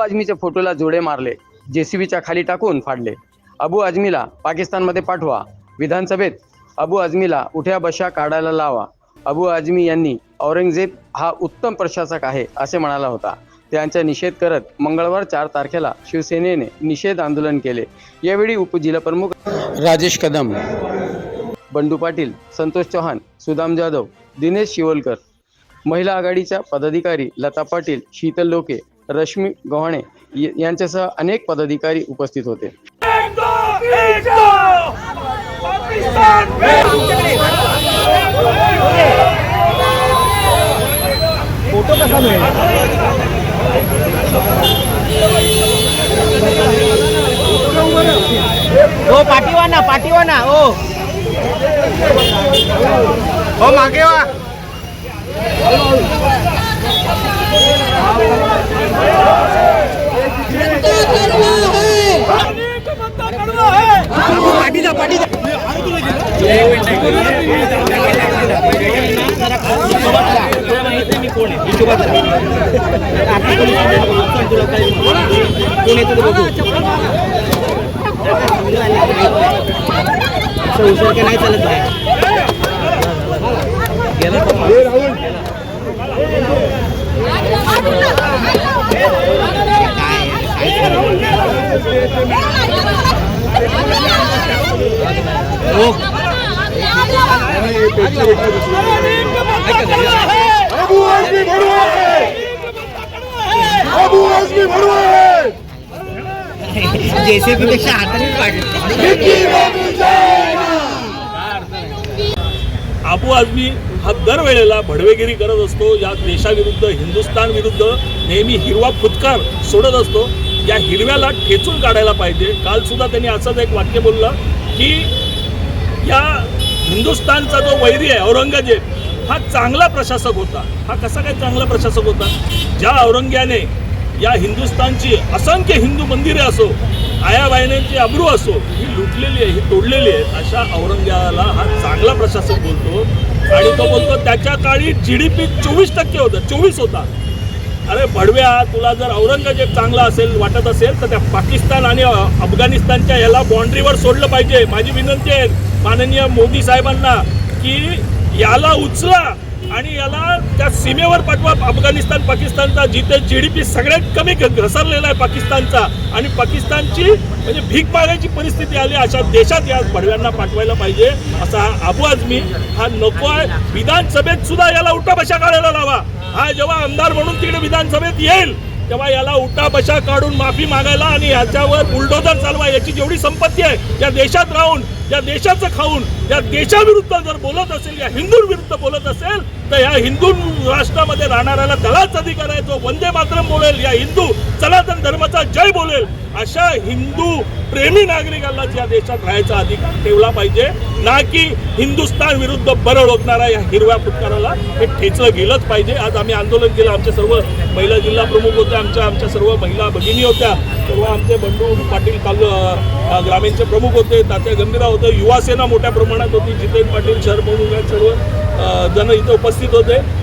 आझमीच्या फोटोला जोडे मारले जेसीबीच्या खाली टाकून फाडले. अबू आझमीला पाकिस्तानमध्ये पाठवा. विधानसभेत अबू आझमीला उठ्या बशा काढायला लावा. अबू आझमी यांनी औरंगजेब हा उत्तम प्रशासक आहे असे म्हणाला होता. त्यांचा निषेध करत मंगळवार चार तारखेला शिवसेनेने निषेध आंदोलन केले. यावेळी उपजिल्हाप्रमुख राजेश कदम बंडू पाटील संतोष चव्हाण सुदाम जाधव दिनेश शिवलकर महिला आघाडीच्या पदाधिकारी लता पाटील शीतल लोके रश्मी गव्हाणे यांच्यासह अनेक पदाधिकारी उपस्थित होते. फोटो कसा हो पाठीवा ना हो हो मागे वा. उशीर की नाही चालत बाहेर हो अबू आजमी भड़वा है अबू आजमी भड़वा है जेसीबी पेक्षा हाताने अबू आजमी हा दरवेळेला भडवेगिरी करत असतो. या देशाविरुद्ध हिंदुस्थान विरुद्ध नेहमी हिरवा फुतकार सोडत असतो. या हिरव्याला ठेचून काढायला पाहिजे. काल सुद्धा त्यांनी असंच एक वाक्य बोललं की या हिंदुस्थानचा जो वैरी आहे औरंगजेब हा चांगला प्रशासक होता. हा कसा काय चांगला प्रशासक होता? ज्या औरंग्याने या हिंदुस्थानची असंख्य हिंदू मंदिरे असो आयाबाईनांची अब्रू असो ही लुटलेली आहे ही तोडलेली आहे अशा औरंग्याला हा चांगला प्रशासक बोलतो. आणि तो बोलतो त्याच्या काळी जी डी पी चोवीस टक्के होतं चोवीस होता. अरे भडव्या तुला जर औरंगजेब चांगला असेल वाटत असेल तर त्या पाकिस्तान आणि अफगाणिस्तानच्या याला बाँड्रीवर सोडलं पाहिजे. माझी विनंती आहे माननीय मोदी साहेबांना की याला उचला. आणि याला त्या सीमेवर पाठवा. अफगाणिस्तान पाकिस्तानचा जिथे जी डी पी सगळ्यात कमी घसरलेला आहे पाकिस्तानचा. आणि पाकिस्तानची म्हणजे भीक मागायची परिस्थिती आली अशा देशात या भडव्यांना पाठवायला पाहिजे असा हा अबू आजमी हा नको आहे. विधानसभेत सुद्धा याला उठा बशा काढायला लावा. हा जेव्हा आमदार म्हणून तिकडे विधानसभेत येईल तेव्हा याला उठा बशा काढून माफी मागायला आणि याच्यावर बुलडोजर चालवा याची जेवढी संपत्ती आहे या देशात राहून या देशाचं खाऊन या देशाविरुद्ध जर बोलत असेल या हिंदूंविरुद्ध बोलत असेल तर या हिंदू राष्ट्रामध्ये राहणाऱ्याला त्यालाच अधिकार आहे तो वंदे मातरम बोलेल या हिंदू सनातन धर्माचा जय बोलेल अशा हिंदू प्रेमी नागरिकांनाच या देशात राहायचा अधिकार ठेवला पाहिजे ना की हिंदुस्थान विरुद्ध बरळ ओळखणारा या हिरव्या फुटकाराला हे ठेचलं गेलंच पाहिजे. आज आम्ही आंदोलन केलं आमच्या सर्व महिला जिल्हा प्रमुख होत्या आमच्या आमच्या सर्व महिला भगिनी होत्या सर्व आमचे बंडू पाटील काल ग्रामीणचे प्रमुख होते तात्या गंभीरा होते युवासेना मोठ्या प्रमाणात होती जितेंद्र पाटील शहर प्रमुख सर्व जण इथे उपस्थित होते